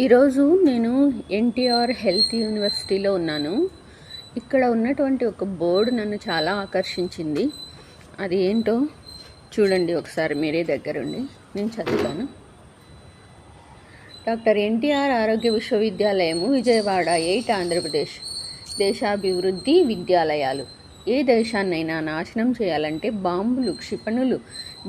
ఈరోజు నేను ఎన్టీఆర్ హెల్త్ యూనివర్సిటీలో ఉన్నాను. ఇక్కడ ఉన్నటువంటి ఒక బోర్డు నన్ను చాలా ఆకర్షించింది. అది ఏంటో చూడండి ఒకసారి మీరే దగ్గరుండి. నేను చదువుతాను. డాక్టర్ ఎన్టీఆర్ ఆరోగ్య విశ్వవిద్యాలయము విజయవాడ ఎయిట్ ఆంధ్రప్రదేశ్ దేశాభివృద్ధి విద్యాలయాలు. ఏ దేశాన్నైనా నాశనం చేయాలంటే బాంబులు క్షిపణులు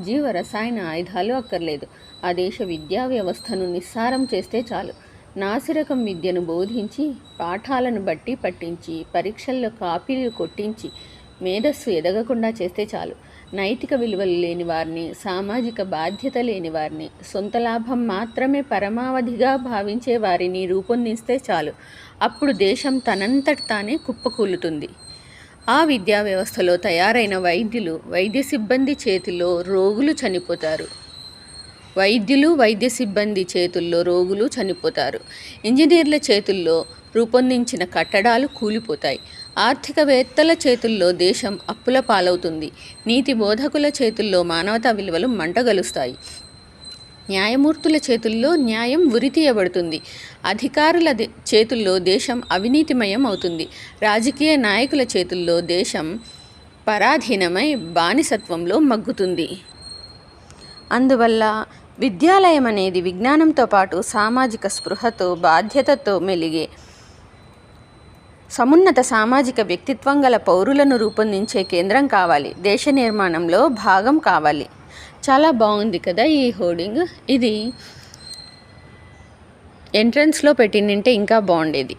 జీవ రసాయన ఆయుధాలు అక్కర్లేదు. ఆ దేశ విద్యా వ్యవస్థను నిస్సారం చేస్తే చాలు. నాసిరకం విద్యను బోధించి పాఠాలను బట్టి పట్టించి పరీక్షల్లో కాపీలు కొట్టించి మేధస్సు ఎదగకుండా చేస్తే చాలు. నైతిక విలువలు లేని వారిని సామాజిక బాధ్యత లేని వారిని సొంత లాభం మాత్రమే పరమావధిగా భావించే వారిని రూపొందిస్తే చాలు. అప్పుడు దేశం తనంతట తానే కుప్పకూలుతుంది. ఆ విద్యా వ్యవస్థలో తయారైన వైద్యులు వైద్య సిబ్బంది చేతిలో రోగులు చనిపోతారు. వైద్యులు వైద్య సిబ్బంది చేతుల్లో రోగులు చనిపోతారు. ఇంజనీర్ల చేతుల్లో రూపొందించిన కట్టడాలు కూలిపోతాయి. ఆర్థికవేత్తల చేతుల్లో దేశం అప్పుల పాలవుతుంది. నీతి బోధకుల చేతుల్లో మానవతా విలువలు మంటగలుస్తాయి. న్యాయమూర్తుల చేతుల్లో న్యాయం ఉరితీయబడుతుంది. అధికారుల చేతుల్లో దేశం అవినీతిమయం అవుతుంది రాజకీయ నాయకుల చేతుల్లో దేశం పరాధీనమై బానిసత్వంలో మగ్గుతుంది. అందువల్ల విద్యాలయం అనేది విజ్ఞానంతో పాటు సామాజిక స్పృహతో బాధ్యతతో మెలిగే సమున్నత సామాజిక వ్యక్తిత్వం గల పౌరులను రూపొందించే కేంద్రం కావాలి. దేశ నిర్మాణంలో భాగం కావాలి. చాలా బాగుంది కదా ఈ హోర్డింగ్. ఇది ఎంట్రన్స్లో పెట్టిందంటే ఇంకా బాగుండేది.